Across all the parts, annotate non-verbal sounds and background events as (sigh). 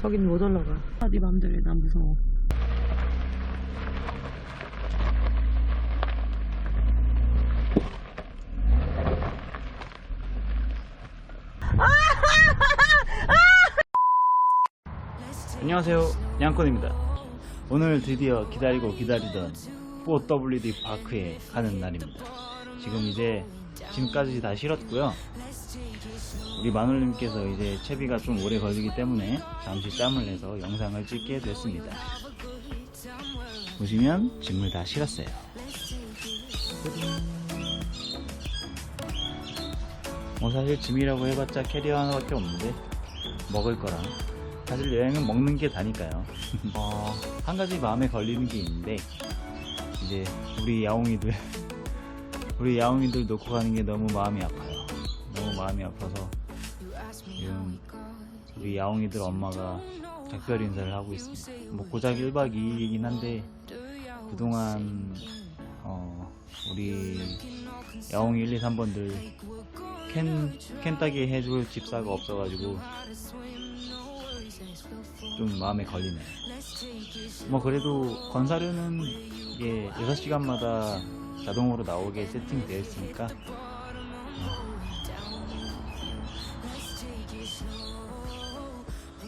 저긴 못 올라가. 아, 네 맘대로 해. 난 무서워. 안녕하세요 양권입니다 오늘 드디어 기다리고 기다리던 4WD 파크에 가는 날입니다 지금 이제 짐까지 다 실었고요. 우리 마눌님께서 이제 채비가 좀 오래 걸리기 때문에 잠시 짬을 내서 영상을 찍게 됐습니다. 보시면 짐을 다 실었어요. 뭐 사실 짐이라고 해봤자 캐리어 하나밖에 없는데 먹을 거랑 사실 여행은 먹는 게 다니까요. (laughs) 어, 한 가지 마음에 걸리는 게 있는데 이제 우리 야옹이들 우리 야옹이들 놓고 가는 게 너무 마음이 아파요. 너무 마음이 아파서 지금 우리 야옹이들 엄마가 작별 인사를 하고 있습니다. 뭐 고작 1박 2일이긴 한데 그동안 어, 우리 야옹이 1, 2, 3번들 캔, 캔 따기 해줄 집사가 없어가지고 좀 마음에 걸리네요. 뭐 그래도 건사료는 이게 6시간마다 자동으로 나오게 세팅되어 있으니까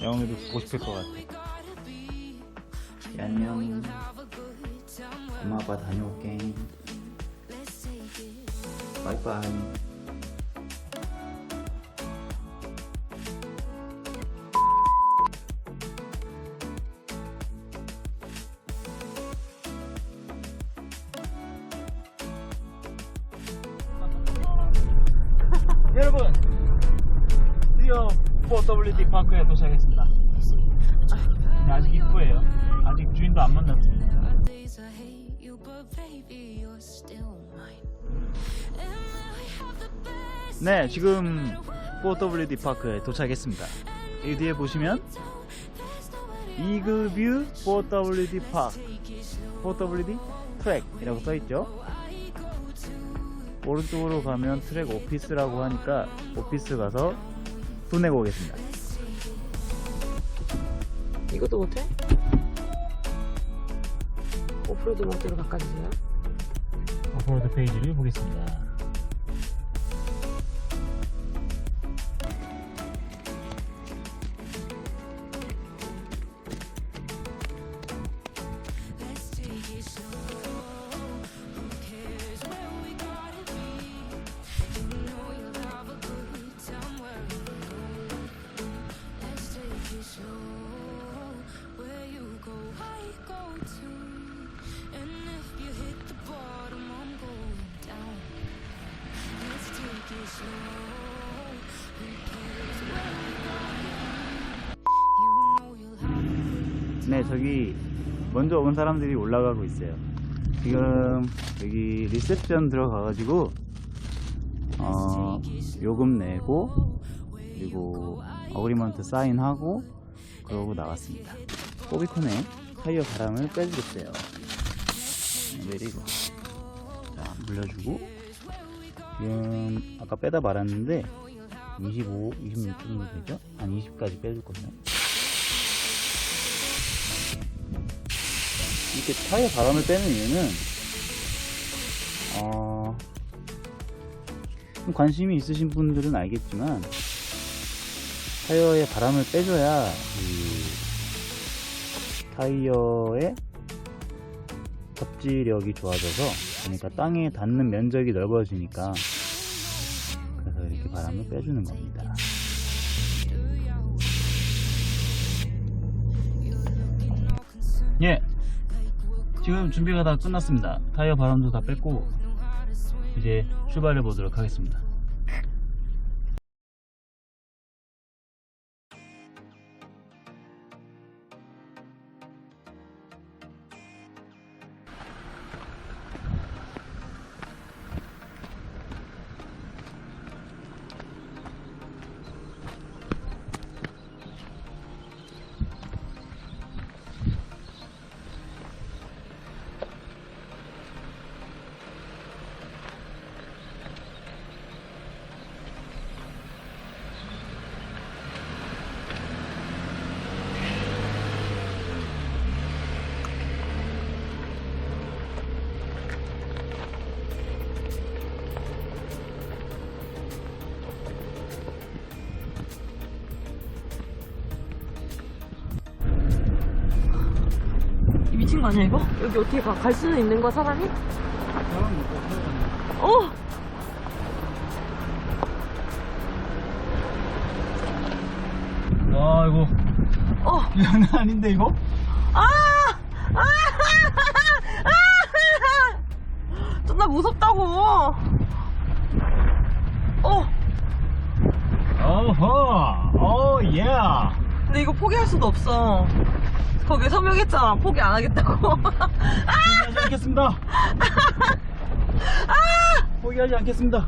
영웅이도 보고 싶을 것 같아. 예, 안녕. 엄마 아빠 다녀올게. 바이바이. 도착했습니다. 근데 아직 입구에요. 아직 주인도 안 best 네 지금 4WD 파크에 도착했습니다. 이 뒤에 보시면 이그뷰 4WD 파크 4WD 트랙이라고 써있죠? 오른쪽으로 가면 트랙 오피스라고 하니까 오피스 가서 돈 내고 오겠습니다 이것도 못해? 오프로드 모드로 바꿔주세요. 오프로드 페이지를 보겠습니다 저기 먼저 온 사람들이 올라가고 있어요. 지금 여기 리셉션 들어가가지고 어, 요금 내고 그리고 어그리먼트 사인하고 그러고 나왔습니다. 꼬비콘에 타이어 바람을 빼주겠어요. 네, 내리고 자 물려주고 지금 아까 빼다 말았는데 25, 26 정도 되죠? 한 20까지 빼줄 거예요. 이렇게 타이어 바람을 빼는 이유는 어, 좀 관심이 있으신 분들은 알겠지만 타이어에 바람을 빼줘야 이 타이어의 접지력이 좋아져서 그러니까 땅에 닿는 면적이 넓어지니까 그래서 이렇게 바람을 빼주는 겁니다. 예, 지금 준비가 다 끝났습니다. 타이어 바람도 다 뺐고 이제 출발해 보도록 하겠습니다. 거 아니야 이거? 여기 어떻게 가? 갈 수는 있는 거야 사람이? 어! 와 이거 어! 장난 아닌데 이거? 아! 아! 아! (laughs) 존나 무섭다고! 어! 어허 오예 근데 이거 포기할 수도 없어. 거기 서명했잖아. 포기 안 하겠다고. (laughs) 포기하지 않겠습니다 포기하지 않겠습니다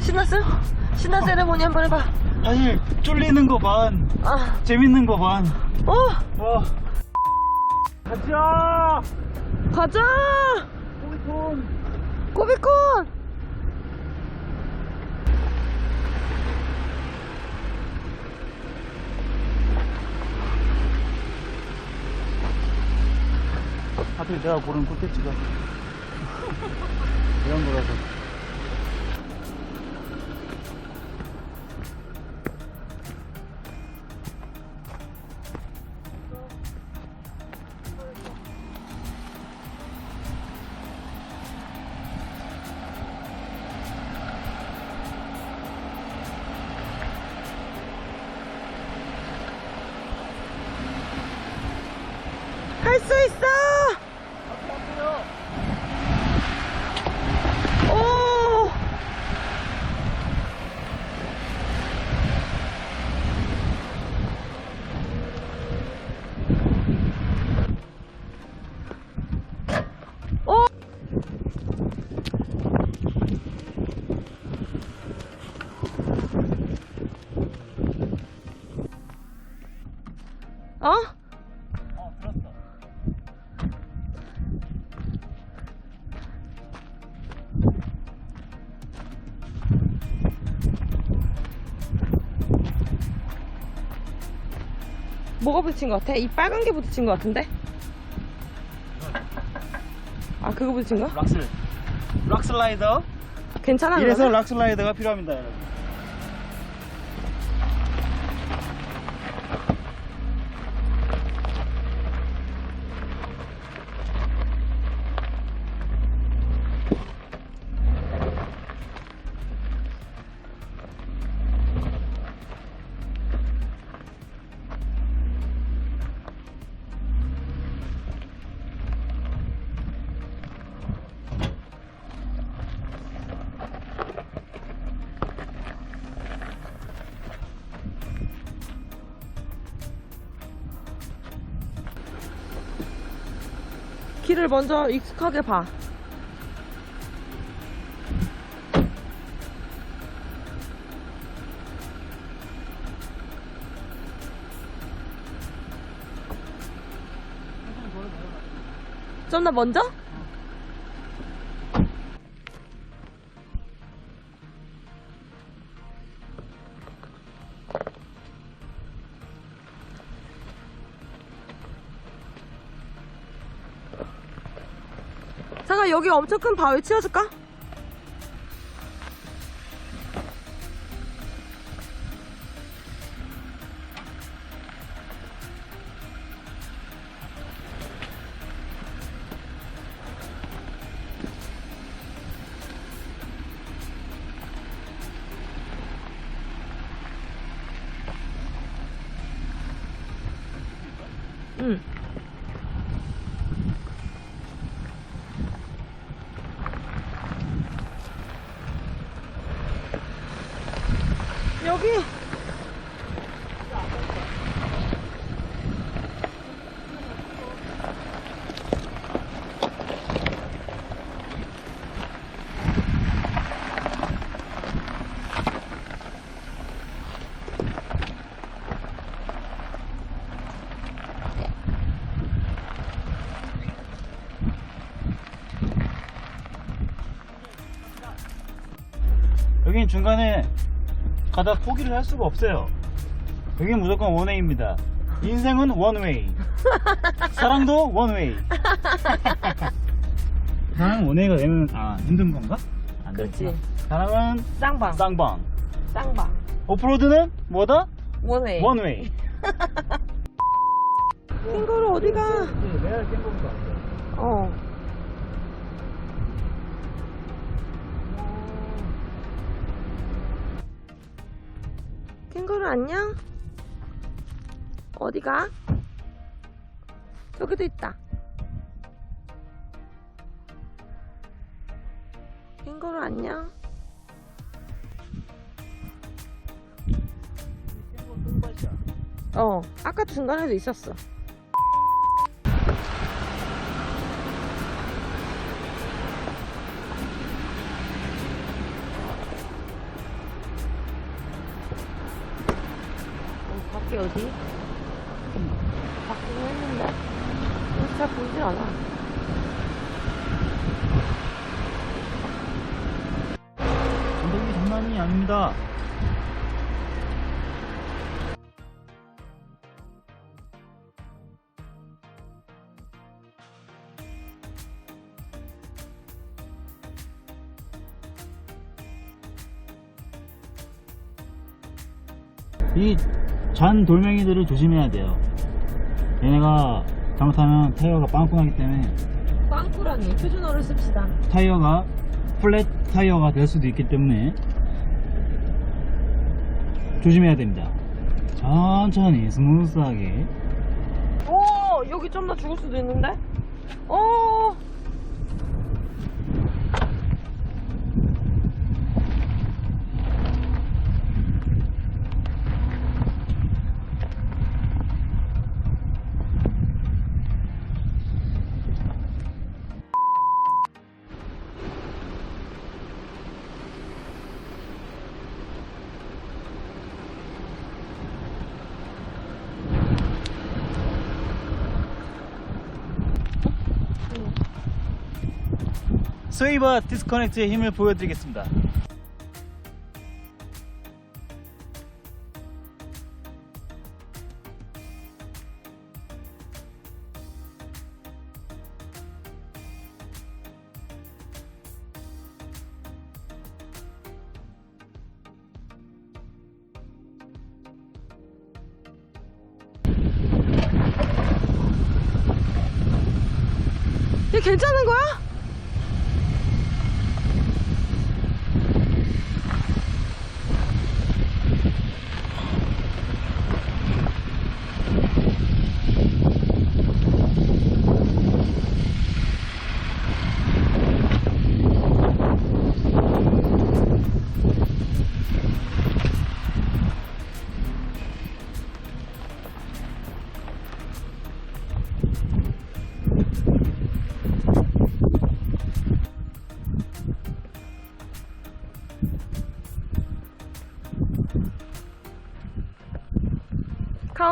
신났어요? 신난 세레모니 한 번 해봐. 사실 쫄리는 거 반 아, 재밌는 거 반 어! 와 가자 가자! 꼬비콘! 하필 내가 고른 콘텐츠가 (laughs) 이런 거라서 어? 어 들었어 뭐가 부딪힌 것 같아? 이 빨간 게 부딪힌 것 같은데? 아 그거 부딪힌 거야? 락슬 락슬라이더 괜찮아 이래서 그러면? 락슬라이더가 필요합니다 여러분 길을 먼저 익숙하게 봐 좀 더 먼저? 여기 엄청 큰 바위 치워줄까? 응. 여긴 중간에 가다 포기를 할 수가 없어요. 여긴 무조건 원웨이입니다. 인생은 원웨이. (laughs) 사랑도 원웨이. (laughs) 사랑 원웨이가 되면 아 힘든 건가? 안 그렇지. 사람은 쌍방. 쌍방. 쌍방. 오프로드는 뭐다? 원웨이. 원웨이. (laughs) 캥거루 어디가? 내가 캥거루가 어. 캥거루 안녕? 어디가? 저기도 있다. 캥거루 안녕? 어, 아까 중간에도 있었어. 어디? 바꾸긴 했는데 어, 잘 보이질 않아 전동기 장난이 아닙니다. 이 잔 돌멩이들을 조심해야 돼요. 얘네가 잘못하면 타이어가 빵꾸나기 때문에 빵꾸라니 표준어를 씁시다 타이어가 플랫 타이어가 될 수도 있기 때문에 조심해야 됩니다. 천천히 스무스하게 오 여기 좀 더 죽을 수도 있는데 오 스웨이버 디스커넥트의 힘을 보여드리겠습니다. 얘 괜찮은 거야?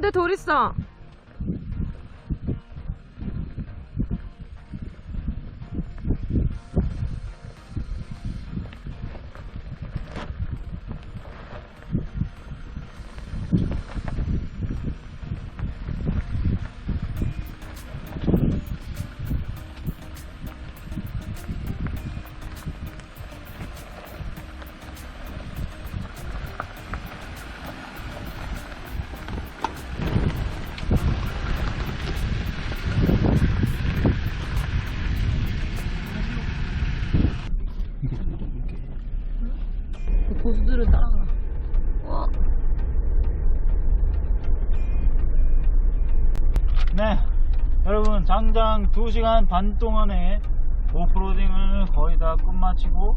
가운데 돌 있어 장장 2시간 반 동안의 오프로딩을 거의 다 끝마치고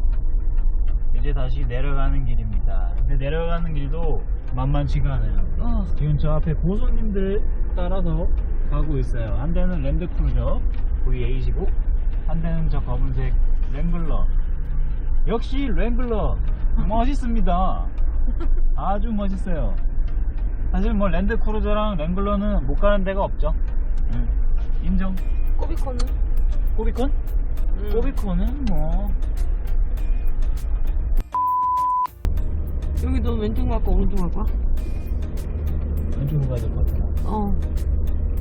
이제 다시 내려가는 길입니다. 근데 내려가는 길도 만만치가 않아요. 어. 지금 저 앞에 고수님들 따라서 가고 있어요. 한 대는 랜드크루저 V85, 한 대는 저 검은색 랭글러. 역시 랭글러 멋있습니다. (laughs) 아주 멋있어요. 사실 뭐 랜드크루저랑 랭글러는 못 가는 데가 없죠. 응, 인정. 꼬비코는? 꼬비콘? 응. 꼬비콘은 뭐 여기 너 왼쪽 갈까 오른쪽 갈까? 왼쪽으로 가야 될 것 같아. 어.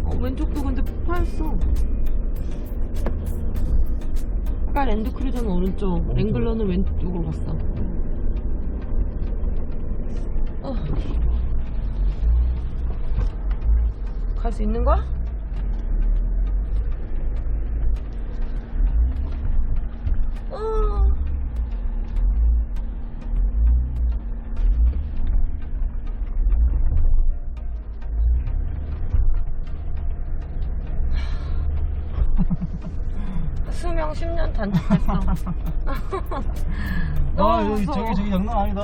어 왼쪽도 근데 파였어 아까 랜드크루저는 오른쪽, 랭글러는 왼쪽으로 갔어. 어. 갈 수 있는 거야? (laughs) 너무 아 여기 무서워. 저기 저기 장난 아니다.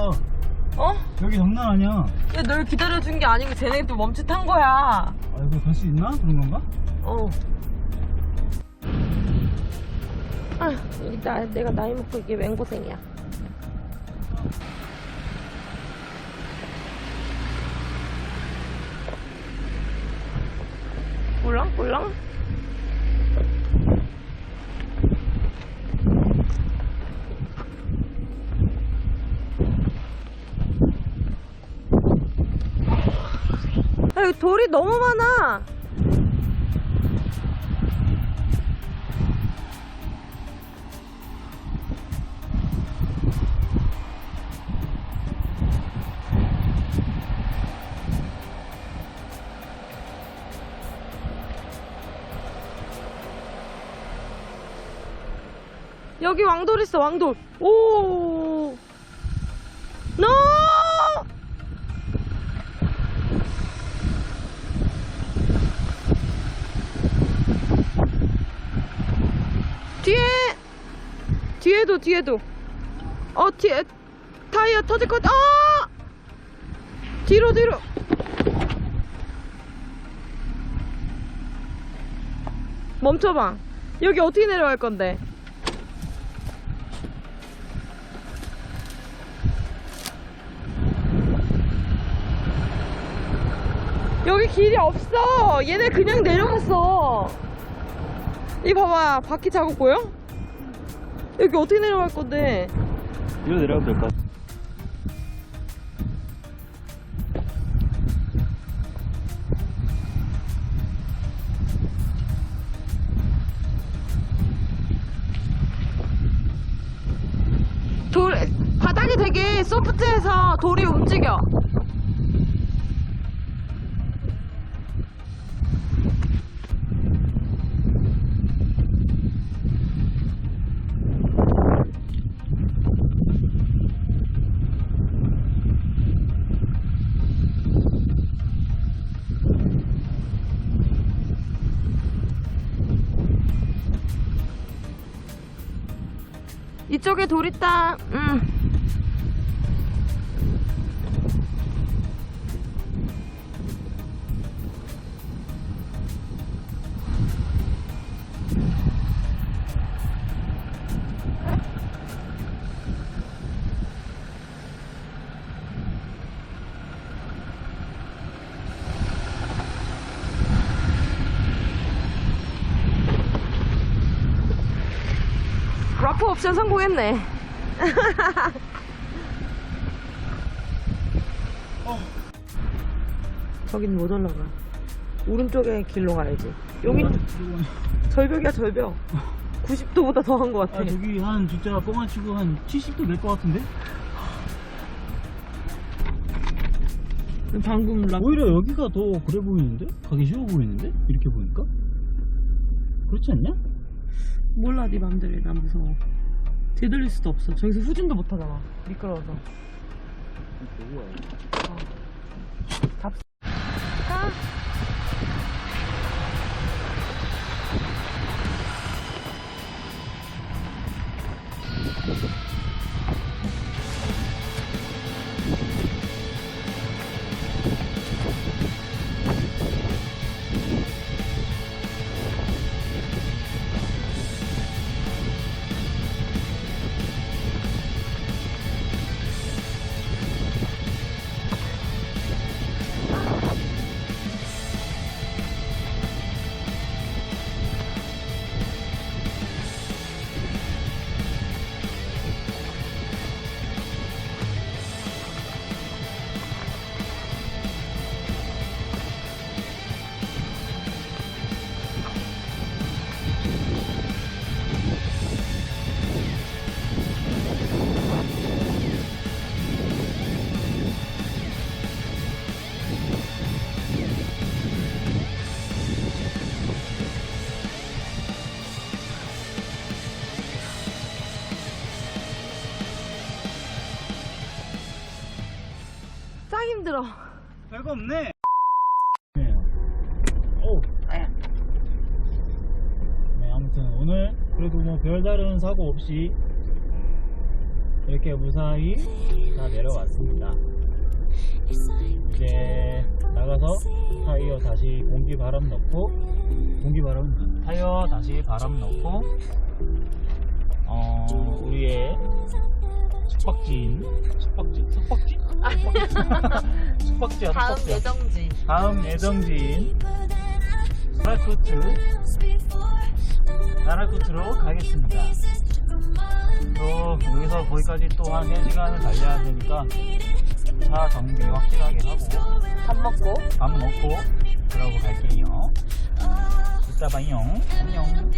어? 여기 장난 아니야. 야, 널 기다려준 게 아니고 쟤네 또 멈칫한 거야. 아 이거 갈 수 있나 그런 건가? 어. 아, 여기 나, 내가 나이 먹고 이게 웬 고생이야. 꿀렁꿀렁? 돌이 너무 많아. 여기 왕돌 있어, 왕돌. 오! 노! 뒤에! 뒤에도, 뒤에도. 어, 뒤에. 타이어 터질 것 같아. 아! 뒤로, 뒤로. 멈춰봐. 여기 어떻게 내려갈 건데? 여기 길이 없어. 얘네 그냥 내려갔어. 이거 봐봐. 바퀴 자국 보여? 여기 어떻게 내려갈 건데? 이거 내려가면 될것 같아. 돌, 바닥이 되게 소프트해서 돌이 움직여. 이쪽에 돌 있다. 음. 옵션 성공했네. 저긴 못 올라가. 오른쪽에 길로 가야지. 여기는 절벽이야 절벽. 90도보다 더한 것 같아. 아 저기 한 진짜 뻥안 치고 한 70도 될 것 같은데? 방금 라 오히려 여기가 더 그래 보이는데? 가기 쉬워 보이는데? 이렇게 보니까? 그렇지 않냐? 몰라 네 맘대로 해. 난 무서워. 되돌릴 수도 없어. 저기서 후진도 못 하잖아. 미끄러워서. 어. 답. 아. 힘들어. 별거 없네. 오. 네, 아무튼 오늘 그래도 뭐 별다른 사고 없이 이렇게 무사히 다 내려왔습니다. 이제 나가서 타이어 다시 공기 바람 넣고 공기 바람 타이어 다시 바람 넣고 어 우리의 숙박지인 숙박지 숙박지 숙박지야 다음 숙박지야. 예정지. 다음 예정지인 나라쿠트 나라쿠트로 가겠습니다. 또 여기서 거기까지 또한 3시간을 달려야 되니까 차 정비 확실하게 하고 밥 먹고. 밥 먹고 그러고 갈게요. 이따 봐요. 안녕.